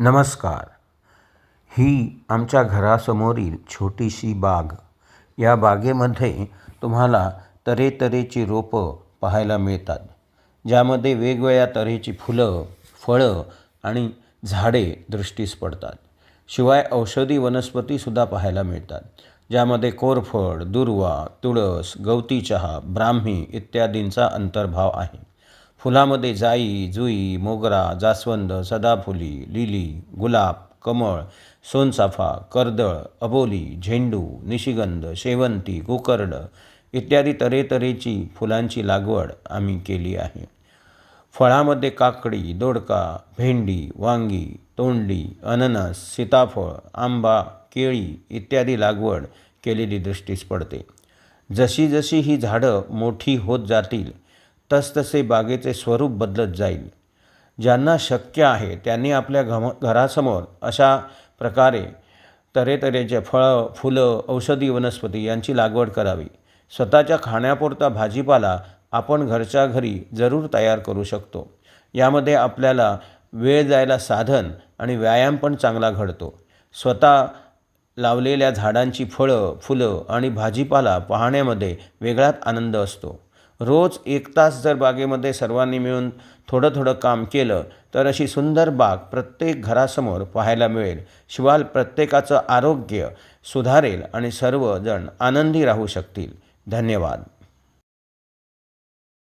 नमस्कार. ही आमच्या घरासमोरील छोटीशी बाग. या बागेमध्ये तुम्हाला तऱ्हेतऱ्हेची रोपं पाहायला मिळतात. ज्यामध्ये वेगवेगळ्या तऱ्हेची फुलं फळं आणि झाडे दृष्टीस पडतात. शिवाय औषधी वनस्पतीसुद्धा पाहायला मिळतात. ज्यामध्ये कोरफड दुर्वा तुळस गवती चहा ब्राह्मी इत्यादींचा अंतर्भाव आहे. फुलामध्ये जाई जुई मोगरा जास्वंद सदाफुली लिली गुलाब कमळ सोनसाफा कर्दळ अबोली झेंडू निशिगंध शेवंती गोकर्ड इत्यादी तऱ्हेतऱ्हेची फुलांची लागवड आम्ही केली आहे. फळामध्ये काकडी दोडका भेंडी वांगी तोंडली अननस सीताफळ आंबा केळी इत्यादी लागवड केलेली दृष्टीस पडते. जशी जशी ही झाडं मोठी होत जातील तसतसे बागेचे स्वरूप बदलत जाईल. ज्यांना शक्य आहे त्यांनी आपल्या घम घरासमोर अशा प्रकारे तऱ्हेतऱ्हेचे फळं फुलं औषधी वनस्पती यांची लागवड करावी. स्वतःच्या खाण्यापुरता भाजीपाला आपण घरच्या घरी जरूर तयार करू शकतो. यामध्ये आपल्याला वेळ जायला साधन आणि व्यायाम पण चांगला घडतो. स्वतः लावलेल्या झाडांची फळं फुलं आणि भाजीपाला पाहण्यामध्ये वेगळाच आनंद असतो. रोज एक तास जर बागेमध्ये सर्वांनी मिळून थोडं थोडं काम केलं तर अशी सुंदर बाग प्रत्येक घरासमोर पाहायला मिळेल. शिवाय प्रत्येकाचं आरोग्य सुधारेल आणि सर्वजण आनंदी राहू शकतील. धन्यवाद.